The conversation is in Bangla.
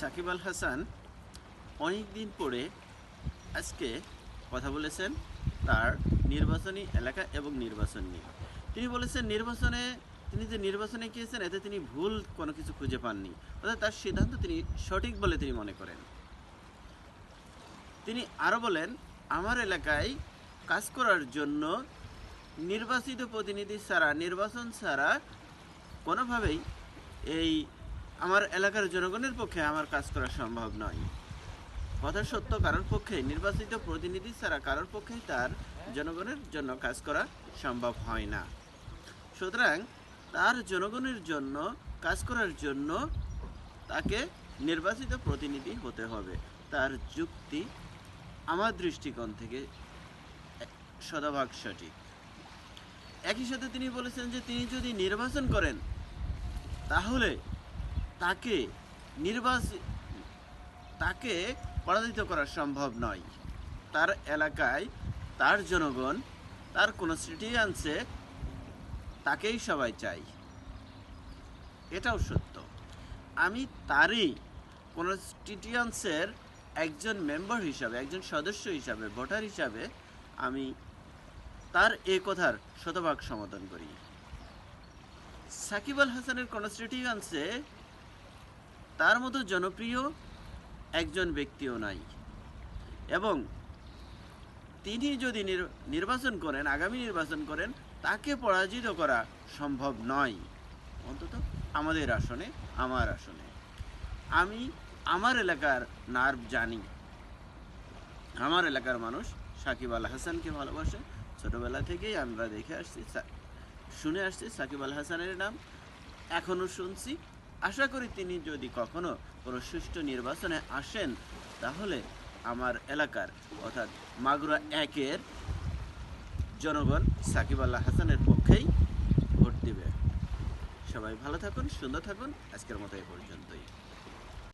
সাকিব আল হাসান অনেক দিন পরে আজকে কথা বলেছেন তার নির্বাচনী এলাকা এবং নির্বাচন নিয়ে। তিনি বলেছেন, নির্বাচনে তিনি যে নির্বাচনে গিয়েছেন, এতে তিনি ভুল কোনো কিছু খুঁজে পাননি। অর্থাৎ তার সিদ্ধান্ত তিনি সঠিক বলে তিনি মনে করেন। তিনি আরও বলেন, আমার এলাকায় কাজ করার জন্য নির্বাচিত প্রতিনিধি ছাড়া, নির্বাচন ছাড়া কোনোভাবেই এই আমার এলাকার জনগণের পক্ষে আমার কাজ করা সম্ভব নয়। কথা সত্য, কারোর পক্ষে নির্বাচিত প্রতিনিধি ছাড়া কারোর পক্ষেই তার জনগণের জন্য কাজ করা সম্ভব হয় না। সুতরাং তার জনগণের জন্য, কাজ করার জন্য তাকে নির্বাচিত প্রতিনিধি হতে হবে। তার যুক্তি আমার দৃষ্টিকোণ থেকে শতভাগ সঠিক। একই সাথে তিনি বলেছেন যে তিনি যদি নির্বাচন করেন, তাহলে তাকে নির্বাচন তাকে পরাজিত করা সম্ভব নয়। তার এলাকায় তার জনগণ, তার কোনো সিটিয়ান্সে তাকেই সবাই চাই এটাও সত্য। আমি তারই কোনো স্টিটিয়ান্সের একজন মেম্বার হিসাবে, একজন সদস্য হিসাবে, ভোটার হিসাবে আমি তার এ কথার শতভাগ সমাধান করি। সাকিব আল হাসানের কনস্টিটিউয়েন্সে তার মতো জনপ্রিয় একজন ব্যক্তিও নাই। এবং তিনি যদি নির- নির্বাচন করেন, আগামী নির্বাচন করেন, তাকে পরাজিত করা সম্ভব নয়। অন্তত আমাদের আসনে, আমার আসনে। আমি আমার এলাকার নার্ভ জানি। আমার এলাকার মানুষ সাকিব আল হাসানকে ভালোবাসে। ছোটোবেলা থেকেই আমরা দেখে আসছি শুনে আসছি সাকিব আল হাসানের নাম। এখনও শুনছি। আশা করি তিনি যদি কখনো কোনো সুষ্ঠু নির্বাচনে আসেন, তাহলে আমার এলাকার, অর্থাৎ মাগুরা একের জনগণ সাকিব আল্লাহ হাসানের পক্ষেই ভোট দেবে। সবাই ভালো থাকুন, সুন্দর থাকুন। আজকের মতো এই পর্যন্তই।